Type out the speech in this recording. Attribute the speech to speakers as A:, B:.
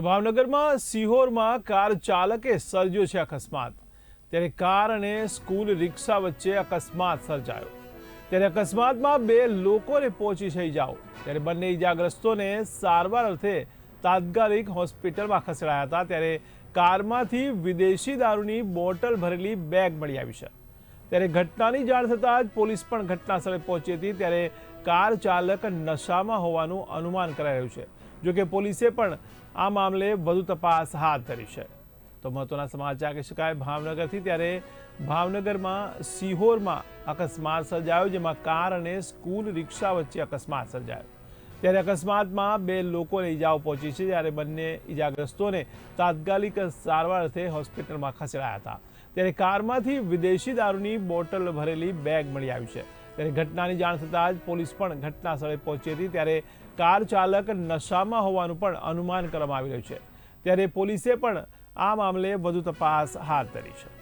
A: ભાવનગરમાં સિહોરમાં કાર ચાલકે સર્જ્યો છે અકસ્માત. ત્યારે કાર અને સ્કૂલ રિક્ષા વચ્ચે અકસ્માત સર્જાયો. ત્યારે અકસ્માતમાં બે લોકોને પહોંચી થઈ જાઓ. ત્યારે બંને ઈજાગ્રસ્તોને સારવાર અર્થે તાત્કાલિક હોસ્પિટલમાં ખસેડાયા હતા. ત્યારે કારમાંથી વિદેશી દારૂની બોટલ ભરેલી બેગ મળી આવી છે. ત્યારે ઘટનાની જાણ થતાં જ પોલીસ પણ ઘટના સ્થળે પહોંચી હતી. ત્યારે કાર ચાલક નશામાં હોવાનું અનુમાન કરાઈ રહ્યું છે. જોકે પોલીસે પણ આ મામલે વધુ તપાસ હાથ ધરી છે. તો મહત્વના સમાચાર કહી શકાય ભાવનગરથી ત્યારે ભાવનગરમાં સિહોરમાં અકસ્માત સર્જાયો, જેમાં કાર અને સ્કૂલ રિક્ષા વચ્ચે અકસ્માત સર્જાયો. ત્યારે અકસ્માતમાં બે લોકોને ઈજાઓ પહોંચી છે, જ્યારે બંને ઈજાગ્રસ્તોને તાત્કાલિક સારવાર અર્થે હોસ્પિટલમાં ખસેડાયા હતા. ત્યારે કારમાંથી વિદેશી દારૂની બોટલ ભરેલી બેગ મળી આવી છે. ત્યારે ઘટનાની જાણ થતાં જ પોલીસ પણ ઘટના સ્થળે પહોંચી હતી. ત્યારે કાર ચાલક નશામાં હોવાનું પણ અનુમાન કરવામાં આવી રહ્યું છે. ત્યારે પોલીસે પણ આ મામલે વધુ તપાસ હાથ ધરી છે.